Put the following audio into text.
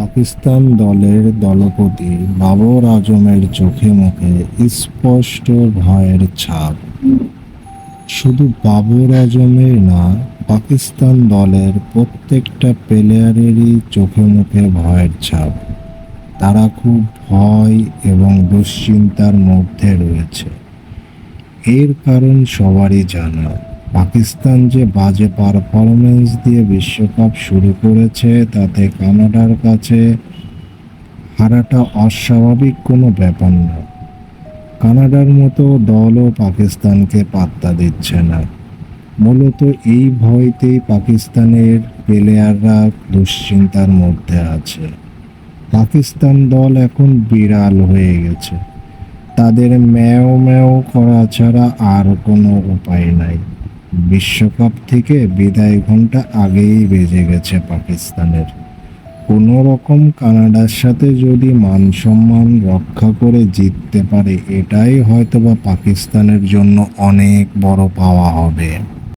পাকিস্তান দলের দলপতি বাবর আজমের চোখে মুখে স্পষ্ট ভয়ের ছাপ। শুধু বাবর আজমের না, পাকিস্তান দলের প্রত্যেকটা প্লেয়ারেরই চোখে মুখে ভয়ের ছাপ। তারা খুব ভয় এবং দুশ্চিন্তার মধ্যে রয়েছে। এর কারণ সবারই জানা। পাকিস্তান যে বাজে পারফরমেন্স দিয়ে বিশ্বকাপ শুরু করেছে, তাতে কানাডার কাছে হারাটা অস্বাভাবিক কোনো ব্যাপার না। কানাডার মতো দলও পাকিস্তানকে পাত্তা দিচ্ছে না। মূলত এই ভয়তেই পাকিস্তানের প্লেয়াররা দুশ্চিন্তার মধ্যে আছে। পাকিস্তান দল এখন বিড়াল হয়ে গেছে। তাদের ম্যাও ম্যাও করা ছাড়া আর কোনো উপায় নাই। বিশ্বকাপ থেকে বিদায় ঘণ্টা আগেই বেজে গেছে পাকিস্তানের। কোনো রকম কানাডার সাথে যদি মান সম্মান রক্ষা করে জিততে পারে, এটাই হয়তোবা পাকিস্তানের জন্য অনেক বড় পাওয়া হবে।